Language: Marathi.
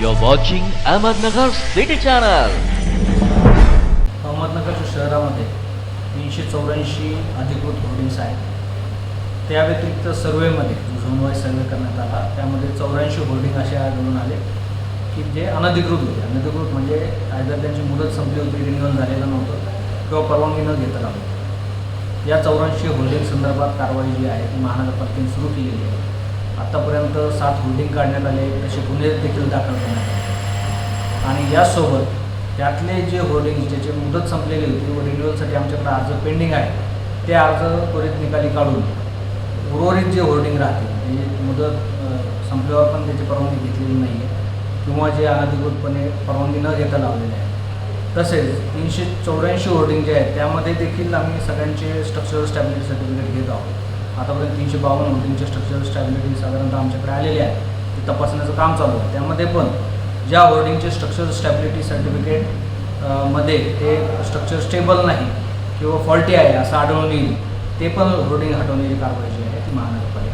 You're watching Ahmednagar City Channel. Ahmednagar शहरामध्ये तीनशे चौऱ्याऐंशी अधिकृत होर्डिंग्स आहेत. त्या व्यतिरिक्त सर्वेमध्ये जो झोन वाईज सर्वे करण्यात आला त्यामध्ये चौऱ्याऐंशी होर्डिंग असे आढळून आले की जे अनधिकृत होते. अनधिकृत म्हणजे आयदर त्यांची मुदत संपली होती रिन्युअल झालेलं नव्हतं किंवा परवानगी न घेतला लावलं या चौऱ्याऐंशी होर्डिंग संदर्भात कारवाई जी आहे ती महानगरपालिकेने सुरू केलेली आहे. आत्तापर्यंत सात होल्डिंग काढण्यात आले तसे गुन्हे देखील दाखल करण्यात आले. आणि यासोबत त्यातले जे होर्डिंग ज्याची मुदत संपलेली होती व रिन्युअलसाठी आमच्याकडे अर्ज पेंडिंग आहे ते अर्ज त्वरित निकाली काढून उर्वरित जे होर्डिंग राहतील म्हणजे मुदत संपल्यावर पण त्याची परवानगी घेतलेली नाही आहे किंवा जे अनधिकृतपणे परवानगी न घेता लावलेले आहे. तसेच तीनशे चौऱ्याऐंशी होर्डिंग जे आहेत त्यामध्ये देखील आम्ही सगळ्यांचे स्ट्रक्चरल स्टॅबिलिटी सर्टिफिकेट घेत आहोत. आतापर्यंत तीनशे बावन्न होल्डिंगच्या स्ट्रक्चरल स्टॅबिलिटी साधारणतः आमच्याकडे आलेले आहे ते तपासण्याचं काम चालू आहे. त्यामध्ये पण ज्या होर्डिंगचे स्ट्रक्चर स्टॅबिलिटी सर्टिफिकेटमध्ये ते स्ट्रक्चर स्टेबल नाही किंवा फॉल्टी आहे असं आढळून येईल ते पण होर्डिंग हटवण्याची कारवाई जी आहे ती महानगरपालिका